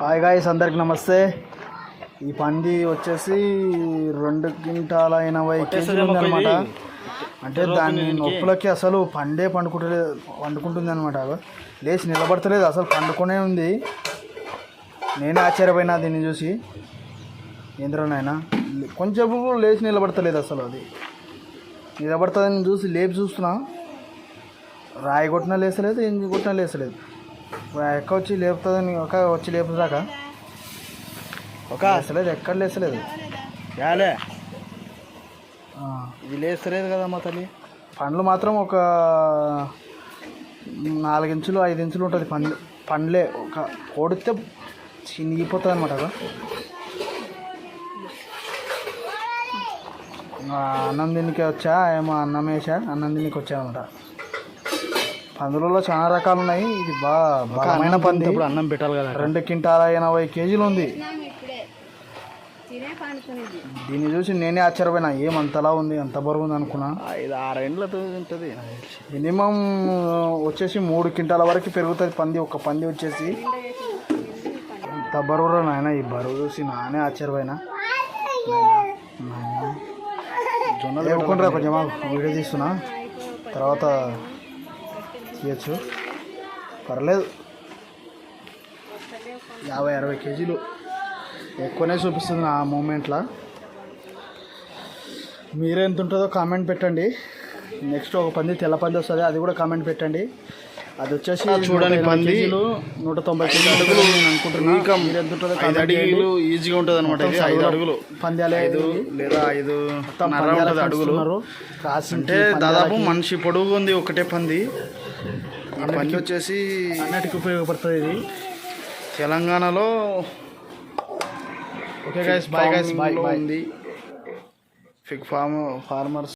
Hi guys అందరికి నమస్తే. ఈ పంది వచ్చేసి రెండు క్వింటాల ఎనభై కేజీలు ఉందన్నమాట. అంటే దాని నొప్పులకి అసలు పండే పండుకుంటలేదు పండుకుంటుంది అనమాట లేచి నిలబడతలేదు అసలు పండుకునే ఉంది. నేనే ఆశ్చర్యపోయినా దీన్ని చూసి. ఏంద్రనైనా కొంచెం లేచి నిలబడతలేదు అసలు అది. నిలబడుతుందని చూసి లేపి చూస్తున్నా. రాయి కొట్టినా లేసలేదు ఏం కొట్టినా లేసలేదు ఎక్క వచ్చి లేపుతుందని ఒక వచ్చి లేపుదాకా? ఒక లేసలేదు ఎక్కడ లేసలేదు యాలే. ఇది లేస్తలేదు కదా మా తల్లి. పండ్లు మాత్రం ఒక నాలుగు ఇంచులు ఐదు ఇంచులు ఉంటుంది పండ్లు. పండ్లే ఒక కొడితే చినిగిపోతుంది అనమాట అన్నం దీనికి వచ్చా? ఏమో అన్నం వేసా అన్నం దీనికి వచ్చా అనమాట పందులలో చాలా రకాలు ఉన్నాయి ఇది బాగా బలమైన పంది. ఇప్పుడు అన్నం పెట్టాలి కదా రెండు క్వింటాల ఎనభై కేజీలు ఉంది. దీన్ని చూసి నేనే ఆశ్చర్యపోయినా ఏమంతలా ఉంది అంత బరువు ఉంది అనుకున్నా. ఐదు ఆరేండ్లతో ఉంటుంది మినిమం వచ్చేసి మూడు క్వింటాల వరకు పెరుగుతుంది పంది ఒక పంది వచ్చేసి. ఎంత బరువు నాయన ఈ బరువు చూసి నానే ఆశ్చర్యపోయినా. జొన్నలు లేకుండా కొంచెం వీడియో తీస్తున్నా. తర్వాత తీయచ్చు. పర్లేదు. యాభై అరవై కేజీలు ఎక్కువనే చూపిస్తుంది ఆ మూమెంట్లో. మీరే ఉంటుందో కామెంట్ పెట్టండి. నెక్స్ట్ ఒక పంది తెల్ల పంది వస్తుంది అది కూడా కామెంట్ పెట్టండి. అది వచ్చేసి చూడండి పంది. నూట తొంభై ఉంటుంది నేను అనుకుంటున్నా. ఇంకా మీరు ఎంత ఉంటుందో ఐదు comment చేయండి. అడుగులు ఈజీగా ఉంటుంది అనమాట ఐదు అడుగులు. పందాలే ఐదు లేదా ఐదు అడుగులు. అంటే దాదాపు మనిషి పొడుగు ఉంది ఒకటే పంది. పంది వచ్చేసి అన్నిటికీ ఉపయోగపడుతుంది ఇది. తెలంగాణలో okay guys bye guys bye bye ఉంది. Fig farm farmers